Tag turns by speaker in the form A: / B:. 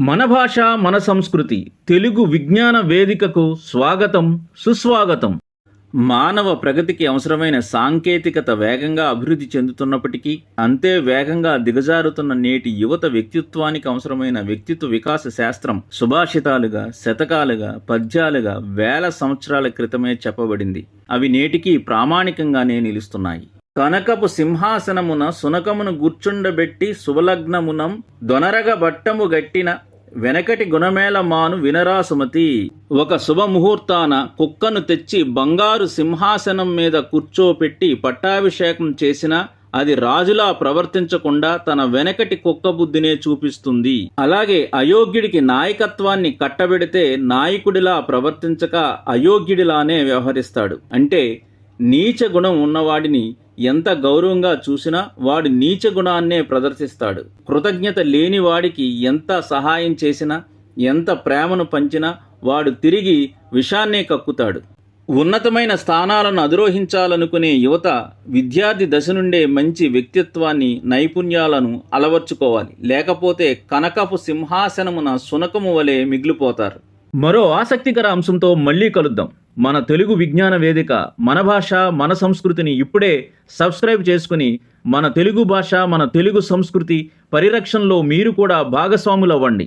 A: మన భాష మన సంస్కృతి తెలుగు విజ్ఞాన వేదికకు స్వాగతం సుస్వాగతం. మానవ ప్రగతికి అవసరమైన సాంకేతికత వేగంగా అభివృద్ధి చెందుతున్నప్పటికీ అంతే వేగంగా దిగజారుతున్న నేటి యువత వ్యక్తిత్వానికి అవసరమైన వ్యక్తిత్వ వికాస శాస్త్రం సుభాషితాలుగా శతకాలుగా పద్యాలుగా వేల సంవత్సరాల క్రితమే చెప్పబడింది. అవి నేటికి ప్రామాణికంగానే నిలుస్తున్నాయి. కనకపు సింహాసనమున సునకమును గుర్చుండబెట్టి శుభలగ్నమునం దొనరగ బట్టము గట్టిన వెనకటి గుణమేళ మాను వినరా సుమతి. ఒక శుభముహూర్తాన కుక్కను తెచ్చి బంగారు సింహాసనం మీద కూర్చోపెట్టి పట్టాభిషేకం చేసిన అది రాజులా ప్రవర్తించకుండా తన వెనకటి కుక్క బుద్ధినే చూపిస్తుంది. అలాగే అయోగ్యుడికి నాయకత్వాన్ని కట్టబెడితే నాయకుడిలా ప్రవర్తించక అయోగ్యుడిలానే వ్యవహరిస్తాడు. అంటే నీచ గుణం ఉన్నవాడిని ఎంత గౌరవంగా చూసినా వాడు నీచ గుణాన్నే ప్రదర్శిస్తాడు. కృతజ్ఞత లేని వాడికి ఎంత సహాయం చేసినా ఎంత ప్రేమను పంచినా వాడు తిరిగి విషాన్నే కక్కుతాడు. ఉన్నతమైన స్థానాలను అధిరోహించాలనుకునే యువత విద్యార్థి దశ నుండే మంచి వ్యక్తిత్వాన్ని నైపుణ్యాలను అలవర్చుకోవాలి. లేకపోతే కనకపు సింహాసనమున సునకము వలె మిగిలిపోతారు. మరో ఆసక్తికర అంశంతో మళ్ళీ కలుద్దాం. మన తెలుగు విజ్ఞాన వేదిక మన భాష మన సంస్కృతిని ఇప్పుడే సబ్స్క్రైబ్ చేసుకుని మన తెలుగు భాష మన తెలుగు సంస్కృతి పరిరక్షణలో మీరు కూడా భాగస్వాములు అవ్వండి